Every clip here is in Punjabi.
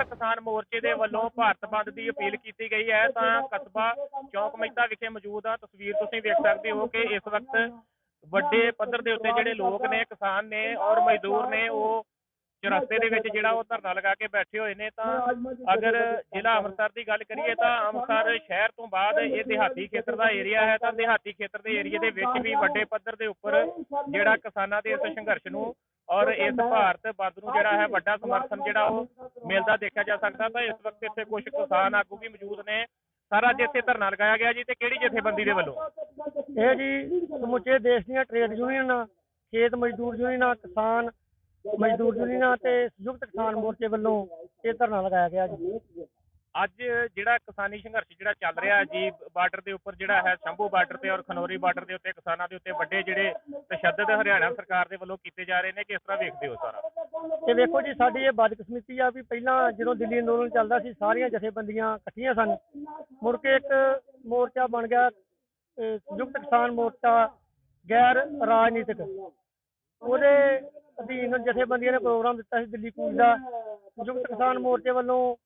ਸੰਯੁਕਤ ਕਿਸਾਨ ਮੋਰਚੇ ਦੇ ਵੱਲੋਂ ਭਾਰਤ ਬੰਦ ਦੀ ਅਪੀਲ ਕੀਤੀ ਗਈ ਹੈ, ਤਾਂ ਕਸਬਾ ਚੌਕ ਮਹਿਤਾ ਵਿਖੇ ਮੌਜੂਦ ਆ। ਤਸਵੀਰ ਤੁਸੀਂ ਵੇਖ ਸਕਦੇ ਹੋ ਕਿ ਇਸ ਵਕਤ ਵੱਡੇ ਪੱਧਰ ਦੇ ਉੱਤੇ ਜਿਹੜੇ ਲੋਕ ਨੇ, ਕਿਸਾਨ ਨੇ ਔਰ ਮਜ਼ਦੂਰ ਨੇ, ਉਹ ਚੁਰਸਤੇ ਦੇ ਵਿੱਚ ਜਿਹੜਾ ਉਹ ਧਰਨਾ ਲਗਾ ਕੇ ਬੈਠੇ ਹੋਏ ਨੇ। ਤਾਂ ਅਗਰ ਜ਼ਿਲ੍ਹਾ ਅੰਮ੍ਰਿਤਸਰ ਦੀ ਗੱਲ ਕਰੀਏ ਤਾਂ ਅੰਮ੍ਰਿਤਸਰ ਸ਼ਹਿਰ ਤੋਂ ਬਾਅਦ ਇਹ ਦਿਹਾਤੀ ਖੇਤਰ ਦਾ ਏਰੀਆ ਹੈ। ਤਾਂ ਦਿਹਾਤੀ ਖੇਤਰ ਦੇ ਏਰੀਏ ਦੇ ਵਿੱਚ ਵੀ ਵੱਡੇ ਪੱਧਰ ਦੇ ਉੱਪਰ ਜਿਹੜਾ ਕਿਸਾਨਾਂ ਦੇ ਇਸ ਸੰਘਰਸ਼ ਨੂੰ ਔਰ ਇਸ ਭਾਰਤ ਬੰਦ ਨੂੰ ਜਿਹੜਾ ਹੈ ਵੱਡਾ ਸਮਰਥਨ ਜਿਹੜਾ ਉਹ ਮਿਲਦਾ ਦੇਖਿਆ ਜਾ ਸਕਦਾ ਤਾਂ ਇਸ ਵਕਤ ਇੱਥੇ ਕੁਝ ਕਿਸਾਨ ਆਗੂ ਵੀ ਮੌਜੂਦ ਨੇ। ਸਾਰਾ ਅੱਜ ਇੱਥੇ ਧਰਨਾ ਲਗਾਇਆ ਗਿਆ ਜੀ ਤੇ ਕਿਹੜੀ ਜਥੇਬੰਦੀ ਦੇ ਵੱਲੋਂ? ਇਹ ਜੀ ਸਮੁੱਚੇ ਦੇਸ਼ ਦੀਆਂ ਟ੍ਰੇਡ ਯੂਨੀਅਨਾਂ ਖੇਤ ਮਜ਼ਦੂਰ ਯੂਨੀਅਨਾਂ ਕਿਸਾਨ ਮਜ਼ਦੂਰ ਯੂਨੀਅਨਾਂ ਤੇ ਸੰਯੁਕਤ ਕਿਸਾਨ ਮੋਰਚੇ ਵੱਲੋਂ ਇਹ ਧਰਨਾ ਲਗਾਇਆ ਗਿਆ ਜੀ। ਅੱਜ ਜਿਹੜਾ ਕਿਸਾਨੀ ਸੰਘਰਸ਼ ਜਿਹੜਾ ਚੱਲ ਰਿਹਾ ਜੀ, ਬਾਰਡਰ ਦੇ ਉੱਪਰ ਜਿਹੜਾ ਹੈ, ਸ਼ੰਭੂ ਬਾਰਡਰ ਤੇ ਔਰ ਖਨੌਰੀ ਬਾਰਡਰ ਦੇ ਉੱਤੇ ਕਿਸਾਨਾਂ ਦੇ ਉੱਤੇ ਵੱਡੇ ਜਿਹੜੇ ਤਸ਼ੱਦਦ ਹਰਿਆਣਾ ਸਰਕਾਰ ਦੇ ਵੱਲੋਂ ਕੀਤੇ ਜਾ ਰਹੇ ਨੇ ਕਿਸ ਤਰ੍ਹਾਂ ਵੇਖਦੇ ਹੋ ਸਾਰਾ? ਤੇ ਵੇਖੋ ਜੀ, ਸਾਡੀ ਇਹ ਬਦਕਿਸਮਤੀ ਆ ਵੀ ਪਹਿਲਾਂ ਜਦੋਂ ਦਿੱਲੀ ਅੰਦੋਲਨ ਚੱਲਦਾ ਸੀ, ਸਾਰੀਆਂ ਜਥੇਬੰਦੀਆਂ ਇਕੱਠੀਆਂ ਸਨ। ਮੁੜ ਕੇ ਇੱਕ ਮੋਰਚਾ ਬਣ ਗਿਆ ਸੰਯੁਕਤ ਕਿਸਾਨ ਮੋਰਚਾ, ਗੈਰ ਰਾਜਨੀਤਿਕ। ਉਹਦੇ ਅਧੀਨ ਜਥੇਬੰਦੀਆਂ ਨੇ ਪ੍ਰੋਗਰਾਮ ਦਿੱਤਾ ਸੀ ਦਿੱਲੀ ਕੂਚ ਦਾ। ਸੰਯੁਕਤ ਕਿਸਾਨ ਮੋਰਚੇ ਵੱਲੋਂ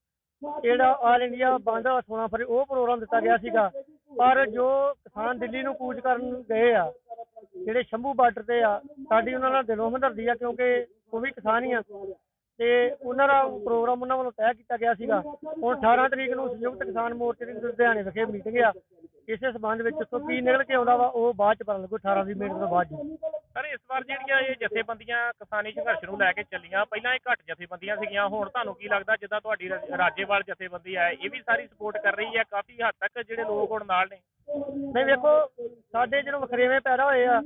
ਜਿਹੜਾ ਆਲ ਇੰਡੀਆ ਬੰਦ ਸੋਨਾ ਫਰੀ ਉਹ ਪ੍ਰੋਗਰਾਮ ਦਿੱਤਾ ਗਿਆ ਸੀਗਾ। ਪਰ ਜੋ ਕਿਸਾਨ ਦਿੱਲੀ ਨੂੰ ਕੂਚ ਕਰਨ ਗਏ ਆ, ਜਿਹੜੇ ਸ਼ੰਭੂ ਬਾਰਡਰ ਤੇ ਆ, ਸਾਡੀ ਉਹਨਾਂ ਨਾਲ ਦਿਲੋਂ ਹਮਦਰਦੀ ਆ ਕਿਉਂਕਿ ਉਹ ਵੀ ਕਿਸਾਨ ਹੀ ਆ। ਤੇ ਉਹਨਾਂ ਦਾ ਪ੍ਰੋਗਰਾਮ ਉਹਨਾਂ ਵੱਲੋਂ ਤੈਅ ਕੀਤਾ ਗਿਆ ਸੀਗਾ। ਹੁਣ 18 ਤਰੀਕ ਨੂੰ ਸੰਯੁਕਤ ਕਿਸਾਨ ਮੋਰਚੇ ਦੀ ਲੁਧਿਆਣੇ ਵਿਖੇ ਮੀਟਿੰਗ ਆ। ਇਸੇ ਸਬੰਧ ਵਿੱਚ ਤੋਂ ਕੀ ਨਿਕਲ ਕੇ ਆਉਂਦਾ ਵਾ, ਉਹ ਬਾਅਦ ਚ ਪਤਾ ਲੱਗੂ 18 ਦੀ ਮੀਟਿੰਗ ਤੋਂ ਬਾਅਦ ਜੀ। ਸਰ ਇਸ ਵਾਰ ਜਿਹੜੀਆਂ ਇਹ ਜਥੇਬੰਦੀਆਂ ਕਿਸਾਨੀ ਸੰਘਰਸ਼ ਨੂੰ ਲੈ ਕੇ ਚੱਲੀਆਂ, ਪਹਿਲਾਂ ਇਹ ਘੱਟ ਜਥੇਬੰਦੀਆਂ ਸੀਗੀਆਂ, ਹੁਣ ਤੁਹਾਨੂੰ ਕੀ ਲੱਗਦਾ ਜਿੱਦਾਂ ਤੁਹਾਡੀ ਰਾ- ਰਾਜੇਵਾਲ ਜਥੇਬੰਦੀ ਹੈ, ਇਹ ਵੀ ਸਾਰੀ ਸਪੋਰਟ ਕਰ ਰਹੀ ਹੈ, ਕਾਫੀ ਹੱਦ ਤੱਕ ਜਿਹੜੇ ਲੋਕ ਹੁਣ ਨਾਲ ਨੇ? ਨਹੀਂ ਵੇਖੋ, ਸਾਡੇ ਜਦੋਂ ਵਖਰੇਵੇਂ ਪੈਦਾ ਹੋਏ ਆ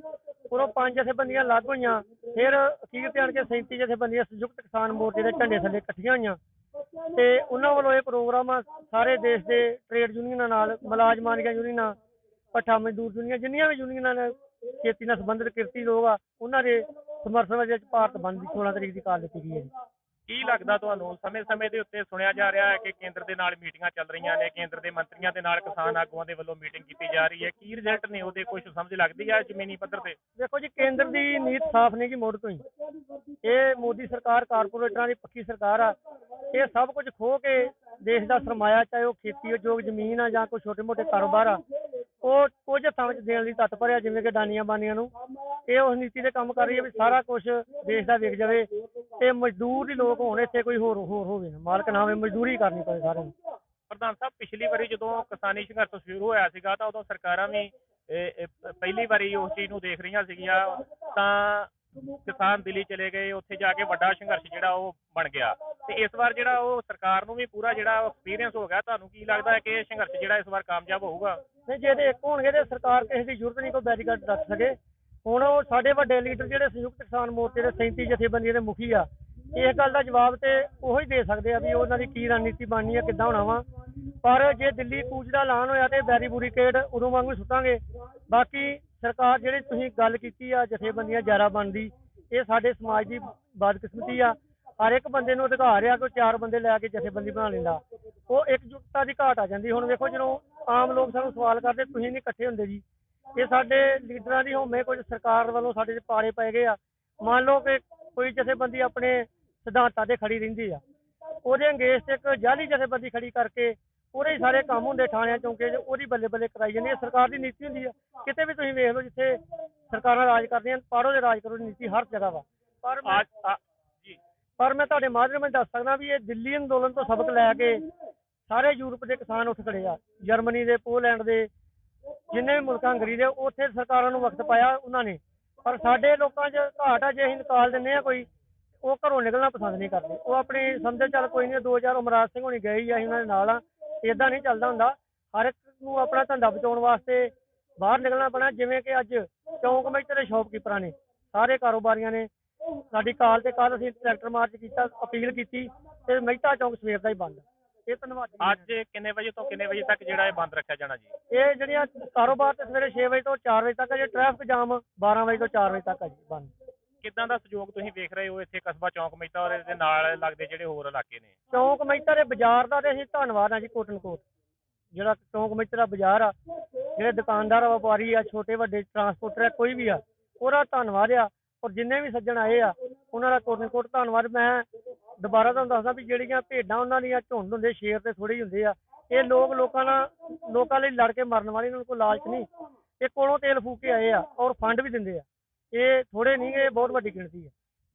ਉਦੋਂ ਪੰਜ ਜਥੇਬੰਦੀਆਂ ਲੱਗ ਹੋਈਆਂ, ਫਿਰ ਅਖੀਰ ਤੇ ਆਣ ਕੇ 37 ਜਥੇਬੰਦੀਆਂ ਸੰਯੁਕਤ ਕਿਸਾਨ ਮੋਰਚੇ ਦੇ ਝੰਡੇ ਥੱਲੇ ਇਕੱਠੀਆਂ ਹੋਈਆਂ। ਤੇ ਉਹਨਾਂ ਵੱਲੋਂ ਇਹ ਪ੍ਰੋਗਰਾਮ ਆ, ਸਾਰੇ ਦੇਸ਼ ਦੇ ਟ੍ਰੇਡ ਯੂਨੀਅਨਾਂ ਨਾਲ, ਮੁਲਾਜ਼ਮਾਂ ਦੀਆਂ ਯੂਨੀਅਨਾਂ ਪੱਠਾ ਮਜ਼ਦੂਰ ਯੂਨੀਅਨ, ਜਿੰਨੀਆਂ ਵੀ ਯੂਨੀਅਨਾਂ ਨੇ ਖੇਤੀ ਨਾਲ ਸੰਬੰਧਿਤ ਕਿਰਤੀ ਲੋਕ ਆ ਉਹਨਾਂ ਦੇ ਸਮਰਥਨ ਵਿੱਚ ਭਾਰਤ ਬੰਦ ਦੀ 16 ਤਰੀਕ ਦੀ ਕਾਲ ਦਿੱਤੀ ਗਈ ਹੈ ਜੀ। ਕੀ ਲੱਗਦਾ ਤੁਹਾਨੂੰ? ਸਮੇਂ-ਸਮੇਂ ਦੇ ਉੱਤੇ ਸੁਣਿਆ ਜਾ ਰਿਹਾ ਹੈ ਕਿ ਕੇਂਦਰ ਦੇ ਨਾਲ ਮੀਟਿੰਗਾਂ ਚੱਲ ਰਹੀਆਂ ਨੇ ਕੇਂਦਰ ਦੇ ਮੰਤਰੀਆਂ ਦੇ ਨਾਲ ਕਿਸਾਨ ਆਗੂਆਂ ਦੇ ਵੱਲੋਂ ਮੀਟਿੰਗ ਕੀਤੀ ਜਾ ਰਹੀ ਹੈ। ਕੀ ਰਿਜ਼ਲਟ ਨੇ ਉਹਦੇ? ਕੁਝ ਸਮਝ ਲੱਗਦੀ ਹੈ ਜ਼ਮੀਨੀ ਪੱਧਰ ਤੇ? ਦੇਖੋ ਜੀ ਕੇਂਦਰ ਦੀ ਨੀਤ ਸਾਫ਼ ਨਹੀਂ ਕਿ ਮੁੱਢ ਤੋਂ ਹੀ। ਇਹ ਮੋਦੀ ਸਰਕਾਰ ਕਾਰਪੋਰੇਟਰਾਂ ਦੀ ਪੱਕੀ ਸਰਕਾਰ ਆ। ਇਹ ਸਭ ਕੁਝ ਖੋ ਕੇ ਦੇਸ਼ ਦਾ ਸਰਮਾਇਆ ਚਾਹੇ ਉਹ ਖੇਤੀ ਉਦਯੋਗ ਜ਼ਮੀਨ ਆ ਜਾਂ ਕੋਈ ਛੋਟੇ-ਮੋਟੇ ਕਾਰੋਬਾਰ ਆ ਉਹ ਕੁਝ ਥਾਂ ਵਿੱਚ ਦੇਣ ਲਈ ਤਤਪਰ ਆ ਜਿਵੇਂ ਕਿ ਦਾਨੀਆਂ ਬਾਨੀਆਂ ਨੂੰ। ਇਹ ਉਸ ਨੀਤੀ ਦੇ ਕੰਮ ਕਰ ਰਹੀ ਹੈ ਵੀ ਸਾਰਾ ਕੁਝ ਦੇਸ਼ ਦਾ ਵਿਕ ਜਾਵੇ ਤੇ ਮਜ਼ਦੂਰ ਹੀ ਲੋਕ ਹੋਣ ਇੱਥੇ ਕੋਈ ਹੋਰ ਹੋਰ ਹੋਵੇ। ਨਾ ਮਾਲਕ ਨਾ ਹੋਵੇ, ਮਜ਼ਦੂਰੀ ਕਰਨੀ ਪਵੇ ਸਾਰਿਆਂ ਨੂੰ। ਪ੍ਰਧਾਨ ਸਾਹਿਬ, ਪਿਛਲੀ ਵਾਰੀ ਜਦੋਂ ਕਿਸਾਨੀ ਸੰਘਰਸ਼ ਸ਼ੁਰੂ ਹੋਇਆ ਸੀਗਾ ਤਾਂ ਉਦੋਂ ਸਰਕਾਰਾਂ ਵੀ ਇਹ- ਇਹ ਪ- ਪਹਿਲੀ ਵਾਰੀ ਉਸ ਚੀਜ਼ ਨੂੰ ਦੇਖ ਰਹੀਆਂ ਸੀਗੀਆਂ ਤਾਂ ਕਿਸਾਨ ਦਿੱਲੀ ਚਲੇ ਗਏ, ਉੱਥੇ ਜਾ ਕੇ ਵੱਡਾ ਸੰਘਰਸ਼ ਜਿਹੜਾ ਉਹ ਬਣ ਗਿਆ। ਤੇ ਇਸ ਵਾਰ ਜਿਹੜਾ ਉਹ ਸਰਕਾਰ ਨੂੰ ਵੀ ਪੂਰਾ ਜਿਹੜਾ ਐਕਸਪੀਰੀਅੰਸ ਹੋ ਗਿਆ। ਤੁਹਾਨੂੰ ਕੀ ਲੱਗਦਾ ਹੈ ਕਿ ਇਹ ਸੰਘਰਸ਼ ਜਿਹੜਾ ਇਸ ਵਾਰ ਕਾਮਯਾਬ ਹੋਊਗਾ? ਨਹੀਂ, ਜੇ ਤੇ ਇੱਕ ਹੋਣਗੇ ਤੇ ਸਰਕਾਰ ਕਿਸੇ ਦੀ ਜ਼ਰੂਰਤ ਨਹੀਂ, ਕੋਈ ਬੈਰੀਕੇਡ ਰੱਖ ਸਕੇ। ਹੁਣ ਉਹ ਸਾਡੇ ਵੱਡੇ ਲੀਡਰ ਜਿਹੜੇ ਸੰਯੁਕਤ ਕਿਸਾਨ ਮੋਰਚੇ ਦੇ 37 ਜਥੇਬੰਦੀਆਂ ਦੇ ਮੁਖੀ ਆ ਇਸ ਗੱਲ ਦਾ ਜਵਾਬ ਤੇ ਉਹੀ ਦੇ ਸਕਦੇ ਆ ਵੀ ਉਹਨਾਂ ਦੀ ਕੀ ਰਣਨੀਤੀ ਬਣਨੀ ਆ, ਕਿੱਦਾਂ ਹੋਣਾ ਵਾ। ਪਰ ਜੇ ਦਿੱਲੀ ਕੂਚ ਦਾ ਐਲਾਨ ਹੋਇਆ ਤੇ ਬੈਰੀ ਬੁਰੀਕੇਡ ਉਦੋਂ ਵਾਂਗੂ ਸੁੱਟਾਂਗੇ। ਬਾਕੀ ਸਰਕਾਰ ਜਿਹੜੀ ਤੁਸੀਂ ਗੱਲ ਕੀਤੀ ਆ, ਜਥੇਬੰਦੀਆਂ ਜਾਰਾ ਬਣਦੀ, ਇਹ ਸਾਡੇ ਸਮਾਜ ਦੀ ਬਦਕਿਸਮਤੀ ਆ। ਹਰ ਇੱਕ ਬੰਦੇ ਨੂੰ ਅਧਿਕਾਰ ਆ ਕੋਈ ਚਾਰ ਬੰਦੇ ਲੈ ਕੇ ਜਥੇਬੰਦੀ ਬਣਾ ਲੈਂਦਾ। ਉਹ ਇਕਜੁੱਟਤਾ ਦੀ ਘਾਟ ਆ ਜਾਂਦੀ। ਹੁਣ ਵੇਖੋ ਜਦੋਂ ਆਮ ਲੋਕ ਸਾਨੂੰ ਸਵਾਲ ਕਰਦੇ, ਤੁਸੀਂ ਨਹੀਂ ਇਕੱਠੇ ਹੁੰਦੇ ਜੀ। ਇਹ ਸਾਡੇ ਲੀਡਰਾਂ ਦੀ ਹੋਮੇ ਕੁਝ ਸਰਕਾਰ ਵੱਲੋਂ ਸਾਡੇ ਤੇ ਪਾੜੇ ਪਏ ਗਏ ਆ। ਮੰਨ ਲਓ ਕਿ ਕੋਈ ਜਥੇਬੰਦੀ ਆਪਣੇ ਸਿਧਾਂਤਾਂ ਤੇ ਖੜੀ ਰਹਿੰਦੀ ਆ। ਉਹਦੇ ਅੰਗੇਸਟ ਇੱਕ ਜਾਲੀ ਜਥੇਬੰਦੀ ਖੜੀ ਕਰਕੇ ਉਹਦੇ ਹੀ ਸਾਰੇ ਕੰਮ ਹੁੰਦੇ ਥਾਣਿਆਂ ਚੌਂਕੇ 'ਚ ਉਹਦੀ ਬੱਲੇ ਬੱਲੇ ਕਰਾਈ ਜਾਂਦੀ ਹੈ ਸਰਕਾਰ ਦੀ ਨੀਤੀ ਹੁੰਦੀ ਆ ਕਿਤੇ ਵੀ ਤੁਸੀਂ ਵੇਖ ਲਓ ਜਿੱਥੇ ਸਰਕਾਰਾਂ ਰਾਜ ਕਰਦੀਆਂ ਪਾੜੋ ਦੇ ਰਾਜ ਕਰੋ ਦੀ ਨੀਤੀ ਹਰ ਜਗ੍ਹਾ ਵਾ। ਪਰ ਮੈਂ- ਪਰ ਮੈਂ ਤੁਹਾਡੇ ਮਾਧਿਅਮ ਨਾਲ ਦੱਸ ਸਕਦਾ ਵੀ ਇਹ ਦਿੱਲੀ ਅੰਦੋਲਨ ਤੋਂ ਸਬਕ ਲੈ ਕੇ ਸਾਰੇ ਯੂਰਪ ਦੇ ਕਿਸਾਨ ਉੱਠ ਖੜੇ ਆ। ਜਰਮਨੀ ਦੇ ਪੋਲੈਂਡ ਦੇ ਜਿੰਨੇ ਵੀ ਮੁਲਕਾਂ ਹੰਗਰੀ ਦੇ ਉੱਥੇ ਸਰਕਾਰਾਂ ਨੂੰ ਵਕਤ ਪਾਇਆ ਉਹਨਾਂ ਨੇ। ਪਰ ਸਾਡੇ ਲੋਕਾਂ 'ਚ ਘਾਟ ਆ ਜੇ ਅਸੀਂ ਨਿਕਾਲ ਦਿੰਨੇ ਆ ਕੋਈ ਉਹ ਘਰੋਂ ਨਿਕਲਣਾ ਪਸੰਦ ਨਹੀਂ ਕਰਦੇ। ਉਹ ਆਪਣੀ ਸਮਝੇ ਚੱਲ ਕੋਈ ਨਹੀਂ 2000 ਉਮਰਾਜ ਸਿੰਘ ਹੋਣੀ ਗਏ ਹੀ ਆ ਅਸੀਂ ਉਹਨਾਂ ਦੇ ਨਾਲ ਆ। ਇਦਾਂ ਨਹੀਂ ਚੱਲਦਾ ਹੁੰਦਾ। ਹਰ ਇੱਕ ਨੂੰ ਆਪਣਾ ਧੰਦਾ ਬਚਾਉਣ ਵਾਸਤੇ ਬਾਹਰ ਨਿਕਲਣਾ ਪੈਣਾ ਜਿਵੇਂ ਕਿ ਅੱਜ ਚੌਂਕ ਵਿੱਚ ਦੇ ਸ਼ਾਪਕੀਪਰਾਂ ਨੇ ਸਾਰੇ ਕਾਰੋਬਾਰੀਆਂ ਨੇ। ਸਾਡੀ ਕਾਲ ਤੇ ਕੱਲ ਅਸੀਂ ਟਰੈਕਟਰ ਮਾਰਚ ਕੀਤਾ ਅਪੀਲ ਕੀਤੀ ਤੇ ਮਹਿਤਾ ਚੌਂਕ ਸਵੇਰ ਦਾ ਹੀ ਬੰਦ। ਇਹ ਧੰਨਵਾਦ ਅੱਜ ਕਿੰਨੇ ਵਜੇ ਤੋਂ ਕਿੰਨੇ ਵਜੇ ਤੱਕ ਜਿਹੜਾ ਇਹ ਬੰਦ ਰੱਖਿਆ ਜਾਣਾ ਜੀ? ਇਹ ਜਿਹੜੀਆਂ ਕਾਰੋਬਾਰ ਤੇ ਸਵੇਰੇ 6 ਵਜੇ ਤੋਂ 4 ਵਜੇ ਤੱਕ ਹੈ ਜੇ ਟ੍ਰੈਫਿਕ ਜਾਮ 12 ਵਜੇ ਤੋਂ 4 ਵਜੇ ਤੱਕ ਹੈ ਜੀ ਬੰਦ। ਕਿੱਦਾਂ ਦਾ ਸਹਿਯੋਗ ਤੁਸੀਂ ਵੇਖ ਰਹੇ ਹੋ ਇੱਥੇ ਕਸਬਾ ਚੌਂਕ ਮਹਿਤਾ ਔਰ ਇਹਦੇ ਨਾਲ ਲੱਗਦੇ ਜਿਹੜੇ ਹੋਰ ਇਲਾਕੇ ਨੇ? ਚੌਂਕ ਮਹਿਤਾ ਦੇ ਬਾਜ਼ਾਰ ਦਾ ਤੇ ਅਸੀਂ ਧੰਨਵਾਦ ਆ ਜੀ ਕੋਟਨ ਜਿਹੜਾ ਚੌਂਕ ਮਹਿਤਾ ਦਾ ਬਾਜ਼ਾਰ ਆ ਜਿਹੜੇ ਦੁਕਾਨਦਾਰ ਆ, ਵਪਾਰੀ ਆ ਛੋਟੇ ਵੱਡੇ ਟਰਾਂਸਪੋਰਟਰ ਆ ਕੋਈ ਵੀ ਆ ਉਹਦਾ ਧੰਨਵਾਦ ਆ। ਔਰ ਜਿੰਨੇ ਵੀ ਸੱਜਣ ਆਏ ਆ ਉਹਨਾਂ ਦਾ ਕੋਟਨ ਕੋਟ ਧੰਨਵਾਦ। ਮੈਂ ਦੁਬਾਰਾ ਤੁਹਾਨੂੰ ਦੱਸਦਾ ਵੀ ਜਿਹੜੀਆਂ ਭੇਡਾਂ ਉਹਨਾਂ ਦੀਆਂ ਝੁੰਡ ਹੁੰਦੇ ਸ਼ੇਰ ਤੇ ਥੋੜੇ ਹੀ ਹੁੰਦੇ ਆ ਇਹ ਲੋਕ ਲੋਕਾਂ ਨਾਲ ਲੋਕਾਂ ਲਈ ਲੜ ਕੇ ਮਰਨ ਵਾਲੇ ਇਹਨਾਂ ਨੂੰ ਕੋਈ ਲਾਲਚ ਨਹੀਂ। ਇਹ ਕੋਲੋਂ ਤੇਲ ਫੂਕ ਕੇ ਆਏ ਆ ਔਰ ਫੰਡ ਵੀ ਦਿੰਦੇ ਆ। ਇਹ ਥੋੜੇ ਨਹੀਂ ਇਹ ਬਹੁਤ ਵੱਡੀ ਗਿਣਤੀ ਹੈ।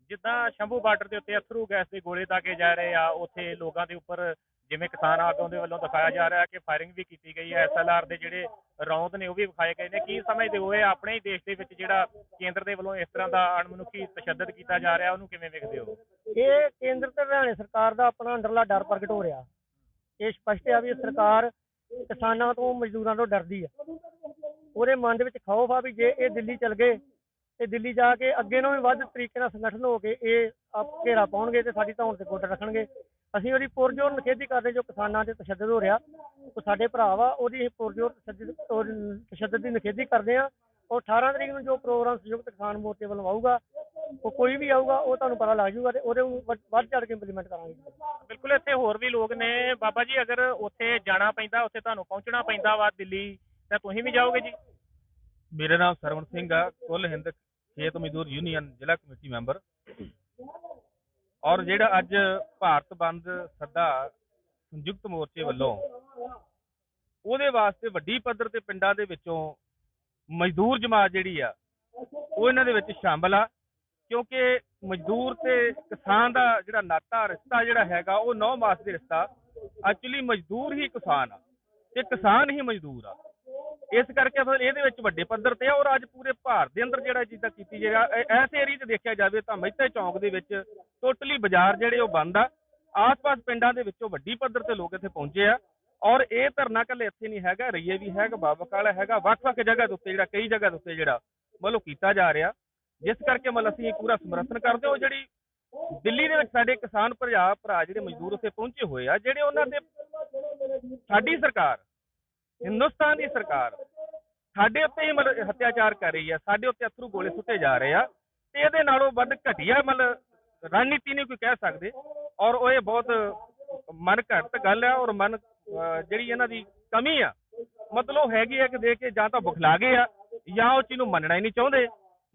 ਜਿੱਦਾਂ ਸ਼ੰਭੂ ਬਾਰਡਰ ਦੇ ਉੱਤੇ ਅਥਰੂ ਗੈਸ ਦੇ ਗੋਲੇ ਦਾਗੇ ਜਾ ਰਹੇ ਆ ਉੱਥੇ ਲੋਕਾਂ ਦੇ ਉੱਪਰ ਜਿਵੇਂ ਕਿਸਾਨ ਆਗੂਆਂ ਦੇ ਵੱਲੋਂ ਦਿਖਾਇਆ ਜਾ ਰਿਹਾ ਕਿ ਫਾਇਰਿੰਗ ਵੀ ਕੀਤੀ ਗਈ ਹੈ। ਐਸਐਲਆਰ ਦੇ ਜਿਹੜੇ ਰੌਂਦ ਨੇ ਉਹ ਵੀ ਵਿਖਾਏ ਗਏ ਨੇ। ਕੀ ਸਮਝਦੇ ਹੋਏ ਆਪਣੇ ਹੀ ਦੇਸ਼ ਦੇ ਵਿੱਚ ਜਿਹੜਾ ਕੇਂਦਰ ਦੇ ਵੱਲੋਂ ਇਸ ਤਰ੍ਹਾਂ ਦਾ ਅਣਮਨੁੱਖੀ ਤਸ਼ੱਦਦ ਕੀਤਾ ਜਾ ਰਿਹਾ ਉਹਨੂੰ ਕਿਵੇਂ ਵੇਖਦੇ ਹੋ? ਇਹ ਕੇਂਦਰ ਤੇ ਹਰਿਆਣਾ ਸਰਕਾਰ ਦਾ ਆਪਣਾ ਅੰਦਰਲਾ ਡਰ ਪ੍ਰਗਟ ਹੋ ਰਿਹਾ। ਇਹ ਸਪਸ਼ਟ ਆ ਵੀ ਸਰਕਾਰ ਕਿਸਾਨਾਂ ਤੋਂ ਮਜ਼ਦੂਰਾਂ ਤੋਂ ਡਰਦੀ ਆ। ਉਹਦੇ ਮਨ ਦੇ ਵਿੱਚ ਖੌਫ ਆ ਵੀ ਜੇ ਇਹ ਦਿੱਲੀ ਚਲ ਗਏ ਤੇ ਦਿੱਲੀ ਜਾ ਕੇ ਅੱਗੇ ਨਾਲੋਂ ਵੀ ਵੱਧ ਤਰੀਕੇ ਨਾਲ ਸੰਗਠਨ ਹੋ ਕੇ ਇਹ ਆਪ ਘੇਰਾ ਪਾਉਣਗੇ ਤੇ ਸਾਡੀ ਧੌਣ ਤੇ ਗੋਡਾ ਰੱਖਣਗੇ। ਅਸੀਂ ਉਹਦੀ ਪੁਰਜੋਰ ਨਿਖੇਧੀ ਕਰਦੇ ਜੋ ਕਿਸਾਨਾਂ ਤੇ ਤਸ਼ੱਦਦ ਹੋ ਰਿਹਾ, ਉਹ ਸਾਡੇ ਭਰਾ ਵਾ, ਉਹਦੀ ਅਸੀਂ ਪੁਰਜੋਰ ਤਸ਼ੱਦਦ ਤਸ਼ੱਦਦ ਦੀ ਨਿਖੇਧੀ ਕਰਦੇ ਆ ਔਰ 18 ਤਰੀਕ ਨੂੰ ਜੋ ਪ੍ਰੋਗਰਾਮ ਸੰਯੁਕਤ ਕਿਸਾਨ ਮੋਰਚੇ ਵੱਲੋਂ ਆਊਗਾ, ਉਹ ਕੋਈ ਵੀ ਆਊਗਾ, ਉਹ ਤੁਹਾਨੂੰ ਪਤਾ ਲੱਗ ਜਾਊਗਾ ਤੇ ਉਹਦੇ ਨੂੰ ਵੱਧ- ਵੱਧ ਚੜ ਕੇ ਇੰਪਲੀਮੈਂਟ ਕਰਾਂਗੇ। ਬਿਲਕੁਲ, ਇੱਥੇ ਹੋਰ ਵੀ ਲੋਕ ਨੇ। ਬਾਬਾ ਜੀ, ਅਗਰ ਉੱਥੇ ਜਾਣਾ ਪੈਂਦਾ, ਉੱਥੇ ਤੁਹਾਨੂੰ ਪਹੁੰਚਣਾ ਪੈਂਦਾ ਵਾ ਦਿੱਲੀ, ਤਾਂ ਤੁਸੀਂ ਵੀ ਜਾਓਗੇ ਜੀ। ਮੇਰਾ ਨਾਮ ਸਰਵਣ ਸਿੰਘ ਆ ਕੁੱਲ ਹਿੰਦ ਖੇਤ ਮਜ਼ਦੂਰ ਯੂਨੀਅਨ ਜ਼ਿਲ੍ਹਾ ਕਮੇਟੀ ਮੈਂਬਰ ਔਰ ਜਿਹੜਾ ਅੱਜ ਭਾਰਤ ਬੰਦ ਸੱਦਾ ਸੰਯੁਕਤ ਮੋਰਚੇ ਵੱਲੋਂ ਉਹਦੇ ਵਾਸਤੇ ਵੱਡੀ ਪੱਧਰ ਤੇ ਪਿੰਡਾਂ ਦੇ ਵਿੱਚੋਂ ਮਜ਼ਦੂਰ ਜਮਾਤ ਜਿਹੜੀ ਆ ਉਹ ਇਹਨਾਂ ਦੇ ਵਿੱਚ ਸ਼ਾਮਲ ਆ ਕਿਉਂਕਿ ਮਜ਼ਦੂਰ ਤੇ ਕਿਸਾਨ ਦਾ ਜਿਹੜਾ ਨਾਤਾ ਰਿਸ਼ਤਾ ਜਿਹੜਾ ਹੈਗਾ ਉਹ ਨੌ ਮਾਸ ਦੇ ਰਿਸ਼ਤਾ ਐਕਚੁਅਲੀ ਮਜ਼ਦੂਰ ਹੀ ਕਿਸਾਨ ਆ ਤੇ ਕਿਸਾਨ ਹੀ ਮਜ਼ਦੂਰ ਆ ਇਸ ਕਰਕੇ ਫਿਰ ਇਹਦੇ ਵਿੱਚ ਵੱਡੇ ਪੱਧਰ ਤੇ ਆ ਔਰ ਅੱਜ ਪੂਰੇ ਭਾਰਤ ਦੇ ਅੰਦਰ ਜਿਹੜਾ ਚੀਜ਼ਾਂ ਕੀਤੀ ਜਾਏਗਾ ਐਸੇ ਏਰੀਏ 'ਚ ਦੇਖਿਆ ਜਾਵੇ ਤਾਂ ਮਹਿਤੇ ਚੌਂਕ ਦੇ ਵਿੱਚ ਟੋਟਲੀ ਬਾਜ਼ਾਰ ਜਿਹੜੇ ਉਹ ਬੰਦ ਆ। ਆਸ-ਪਾਸ ਪਿੰਡਾਂ ਦੇ ਵਿੱਚੋਂ ਵੱਡੀ ਪੱਧਰ ਤੇ ਲੋਕ ਇੱਥੇ ਪਹੁੰਚੇ ਆ ਔਰ ਇਹ ਧਰਨਾ ਕੱਲੇ ਇੱਥੇ ਨਹੀਂ ਹੈਗਾ, ਰਈਏ ਵੀ ਹੈਗਾ ਬਾਬਾ ਕਾਲਾ ਹੈਗਾ, ਵੱਖ-ਵੱਖ ਜਗ੍ਹਾ ਦੇ ਉੱਤੇ ਜਿਹੜਾ, ਕਈ ਜਗ੍ਹਾ ਦੇ ਉੱਤੇ ਜਿਹੜਾ ਮਤਲਬ ਕੀਤਾ ਜਾ ਰਿਹਾ। ਜਿਸ ਕਰਕੇ ਮਤਲਬ ਅਸੀਂ ਪੂਰਾ ਸਮਰਥਨ ਕਰਦੇ ਹਾਂ। ਜਿਹੜੀ ਦਿੱਲੀ ਦੇ ਵਿੱਚ ਸਾਡੇ ਕਿਸਾਨ ਭਰਾ ਭਰਾ ਜਿਹੜੇ ਮਜ਼ਦੂਰ ਉੱਥੇ ਪਹੁੰਚੇ ਹੋਏ ਆ, ਜਿਹੜੇ ਉਹਨਾਂ ਦੇ ਸਾਡੀ ਸਰਕਾਰ ਹਿੰਦੁਸਤਾਨ ਦੀ ਸਰਕਾਰ ਸਾਡੇ ਉੱਤੇ ਹੀ ਮਤਲਬ ਹੱਤਿਆਚਾਰ ਕਰ ਰਹੀ ਹੈ, ਸਾਡੇ ਉੱਤੇ ਅਥਰੂ ਗੋਲੇ ਸੁੱਟੇ ਜਾ ਰਹੇ ਆ ਤੇ ਇਹਦੇ ਨਾਲੋਂ ਵੱਧ ਘਟੀਆ ਮਤਲਬ ਰਣਨੀਤੀ ਨਹੀਂ ਕੋਈ ਕਹਿ ਸਕਦੇ ਔਰ ਉਹ ਇਹ ਬਹੁਤ ਮਨ ਘੜਤ ਗੱਲ ਹੈ ਔਰ ਮਨ ਜਿਹੜੀ ਇਹਨਾਂ ਦੀ ਕਮੀ ਆ, ਮਤਲਬ ਹੈਗੀ ਹੈ ਕਿ ਦੇਖ ਕੇ ਜਾਂ ਤਾਂ ਬੁਖਲਾ ਗਏ ਆ ਜਾਂ ਉਹ ਚੀਜ਼ ਨੂੰ ਮੰਨਣਾ ਹੀ ਨਹੀਂ ਚਾਹੁੰਦੇ।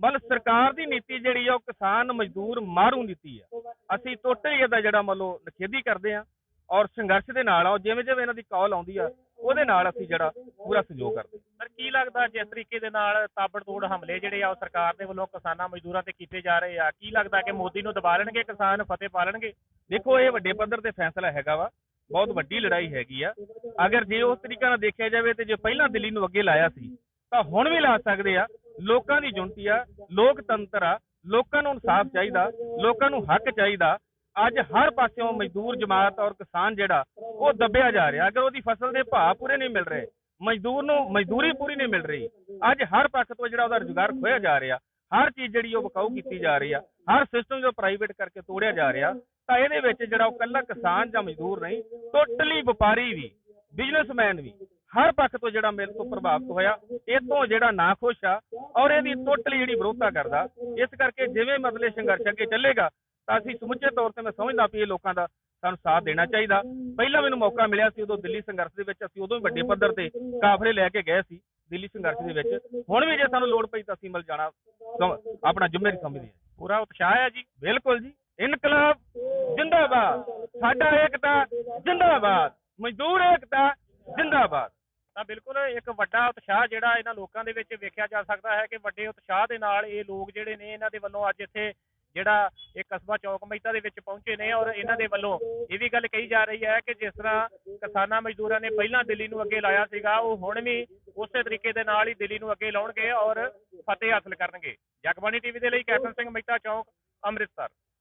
ਮਤਲਬ ਸਰਕਾਰ ਦੀ ਨੀਤੀ ਜਿਹੜੀ ਆ, ਉਹ ਕਿਸਾਨ ਮਜ਼ਦੂਰ ਮਾਰੂ ਨੀਤੀ ਆ। ਅਸੀਂ ਟੋਟਲੀ ਇਹਦਾ ਜਿਹੜਾ ਮਤਲਬ ਨਿਖੇਧੀ ਕਰਦੇ ਆ ਔਰ ਸੰਘਰਸ਼ ਦੇ ਨਾਲ ਆ, ਉਹ ਜਿਵੇਂ ਜਿਵੇਂ ਇਹਨਾਂ ਦੀ ਕਾਲ ਆਉਂਦੀ ਆ ਉਹਦੇ ਨਾਲ ਅਸੀਂ ਜਿਹੜਾ ਪੂਰਾ ਸਹਿਯੋਗ ਕਰਦੇ ਸਰ ਕੀ ਲੱਗਦਾ ਜਿਸ ਤਰੀਕੇ ਦੇ ਨਾਲ ਤਾਬੜਤੋੜ ਹਮਲੇ ਜਿਹੜੇ ਆ ਉਹ ਸਰਕਾਰ ਦੇ ਵੱਲੋਂ ਕਿਸਾਨਾਂ ਮਜ਼ਦੂਰਾਂ ਤੇ ਕੀਤੇ ਜਾ ਰਹੇ ਆ? ਕੀ ਲੱਗਦਾ ਕਿ ਮੋਦੀ ਨੂੰ ਦਬਾ ਲੈਣਗੇ, ਕਿਸਾਨ ਫਤਿਹ ਪਾ ਲੈਣਗੇ? ਦੇਖੋ, ਇਹ ਵੱਡੇ ਪੱਧਰ ਤੇ ਫੈਸਲਾ ਹੈਗਾ ਵਾ। ਬਹੁਤ ਵੱਡੀ ਲੜਾਈ ਹੈਗੀ ਆ। ਅਗਰ ਜੇ ਉਸ ਤਰੀਕੇ ਨਾਲ ਦੇਖਿਆ ਜਾਵੇ ਤੇ ਜੇ ਪਹਿਲਾਂ ਦਿੱਲੀ ਨੂੰ ਅੱਗੇ ਲਾਇਆ ਸੀ, ਤਾਂ ਹੁਣ ਵੀ ਲਾ ਸਕਦੇ ਆ। ਲੋਕਾਂ ਦੀ ਜੁਨਤੀ ਆ। ਲੋਕਤੰਤਰ ਆ। ਲੋਕਾਂ ਨੂੰ ਇਨਸਾਫ ਚਾਹੀਦਾ। ਲੋਕਾਂ ਨੂੰ ਹੱਕ ਚਾਹੀਦਾ। ਅੱਜ ਹਰ ਪਾਸਿਓਂ ਮਜ਼ਦੂਰ, ਜਮਾਤ ਔਰ ਕਿਸਾਨ ਜਿਹੜਾ, ਉਹ ਦੱਬਿਆ ਜਾ ਰਿਹਾ। ਅਗਰ ਉਹਦੀ ਫਸਲ ਦੇ ਭਾਅ ਪੂਰੇ ਨਹੀਂ ਮਿਲ ਰਹੇ, ਮਜ਼ਦੂਰ ਨੂੰ ਮਜ਼ਦੂਰੀ ਪੂਰੀ ਨਹੀਂ ਮਿਲ ਰਹੀ, ਅੱਜ ਹਰ ਪੱਖ ਤੋਂ ਜਿਹੜਾ ਉਹਦਾ ਰੁਜ਼ਗਾਰ ਖੋਇਆ ਜਾ ਰਿਹਾ, ਹਰ ਚੀਜ਼ ਜਿਹੜੀ ਉਹ ਵਿਕਾਊ ਕੀਤੀ ਜਾ ਰਹੀ ਆ, ਹਰ ਸਿਸਟਮ ਜੋ ਪ੍ਰਾਈਵੇਟ ਕਰਕੇ ਤੋੜਿਆ ਜਾ ਰਿਹਾ, ਤਾਂ ਇਹਦੇ ਵਿੱਚ ਜਿਹੜਾ ਉਹ ਕੱਲਾ ਕਿਸਾਨ ਜਾਂ ਮਜ਼ਦੂਰ ਨਹੀਂ, ਟੋਟਲੀ ਵਪਾਰੀ ਵੀ ਬਿਜ਼ਨਸਮੈਨ ਵੀ, ਹਰ ਪੱਖ ਤੋਂ ਜਿਹੜਾ ਮੇਰੇ ਤੋਂ ਪ੍ਰਭਾਵਿਤ ਹੋਇਆ, ਇਹ ਤੋਂ ਜਿਹੜਾ ਨਾ ਖੁਸ਼ ਆ, ਔਰ ਇਹਦੀ ਟੋਟਲੀ ਜਿਹੜੀ ਵਿਰੋਧਤਾ ਕਰਦਾ, ਇਸ ਕਰਕੇ ਜਿਵੇਂ ਮਤਲਬ ਸੰਘਰਸ਼ ਅੱਗੇ ਚੱਲੇਗਾ ਤਾਂ ਅਸੀਂ ਸਮੁੱਚੇ ਤੌਰ ਤੇ ਮੈਂ ਸਮਝਦਾ ਵੀ ਇਹ ਲੋਕਾਂ ਦਾ ਸਾਨੂੰ ਸਾਥ ਦੇਣਾ ਚਾਹੀਦਾ। ਪਹਿਲਾਂ ਮੈਨੂੰ ਮੌਕਾ ਮਿਲਿਆ ਸੀ ਉਦੋਂ ਦਿੱਲੀ ਸੰਘਰਸ਼ ਦੇ ਵਿੱਚ, ਅਸੀਂ ਉਦੋਂ ਵੀ ਵੱਡੇ ਪੱਧਰ ਤੇ ਕਾਫਲੇ ਲੈ ਕੇ ਗਏ ਸੀ ਦਿੱਲੀ ਸੰਘਰਸ਼ ਦੇ ਵਿੱਚ। ਹੁਣ ਵੀ ਜੇ ਸਾਨੂੰ ਲੋੜ ਪਈ ਤਾਂ ਅਸੀਂ ਮਿਲ ਜਾਣਾ ਆਪਣਾ ਜ਼ਿੰਮੇਵਾਰੀ ਸਮਝਦੇ ਹਾਂ। ਪੂਰਾ ਉਤਸ਼ਾਹ ਹੈ ਜੀ, ਬਿਲਕੁਲ ਜੀ। ਇਨਕਲਾਬ ਜਿੰਦਾਬਾਦ। ਸਾਡਾ ਏਕਤਾ ਜਿੰਦਾਬਾਦ। ਮਜ਼ਦੂਰ ਏਕਤਾ ਜਿੰਦਾਬਾਦ। ਤਾਂ ਬਿਲਕੁਲ ਇੱਕ ਵੱਡਾ ਉਤਸ਼ਾਹ ਜਿਹੜਾ ਇਹਨਾਂ ਲੋਕਾਂ ਦੇ ਵਿੱਚ ਵੇਖਿਆ ਜਾ ਸਕਦਾ ਹੈ ਕਿ ਵੱਡੇ ਉਤਸ਼ਾਹ ਦੇ ਨਾਲ ਇਹ ਲੋਕ ਜਿਹੜੇ ਨੇ ਇਹਨਾਂ ਦੇ ਵੱਲੋਂ ਅੱਜ ਇੱਥੇ ਜਿਹੜਾ ਇਹ ਕਸਬਾ ਚੌਕ ਮਹਿਤਾ ਦੇ ਵਿੱਚ ਪਹੁੰਚੇ ਨੇ ਔਰ ਇਹਨਾਂ ਦੇ ਵੱਲੋਂ ਇਹ ਵੀ ਗੱਲ ਕਹੀ ਜਾ ਰਹੀ ਹੈ ਕਿ ਜਿਸ ਤਰ੍ਹਾਂ ਕਿਸਾਨਾਂ ਮਜ਼ਦੂਰਾਂ ਨੇ ਪਹਿਲਾਂ ਦਿੱਲੀ ਨੂੰ ਅੱਗੇ ਲਾਇਆ ਸੀਗਾ, ਉਹ ਹੁਣ ਵੀ ਉਸੇ ਤਰੀਕੇ ਦੇ ਨਾਲ ਹੀ ਦਿੱਲੀ ਨੂੰ ਅੱਗੇ ਲਾਉਣਗੇ ਔਰ ਫਤਿਹ ਹਾਸਲ ਕਰਨਗੇ। ਜਗਬਾਣੀ ਟੀਵੀ ਦੇ ਲਈ ਕੈਪਟਨ ਸਿੰਘ ਮਹਿਤਾ ਚੌਕ, ਅੰਮ੍ਰਿਤਸਰ।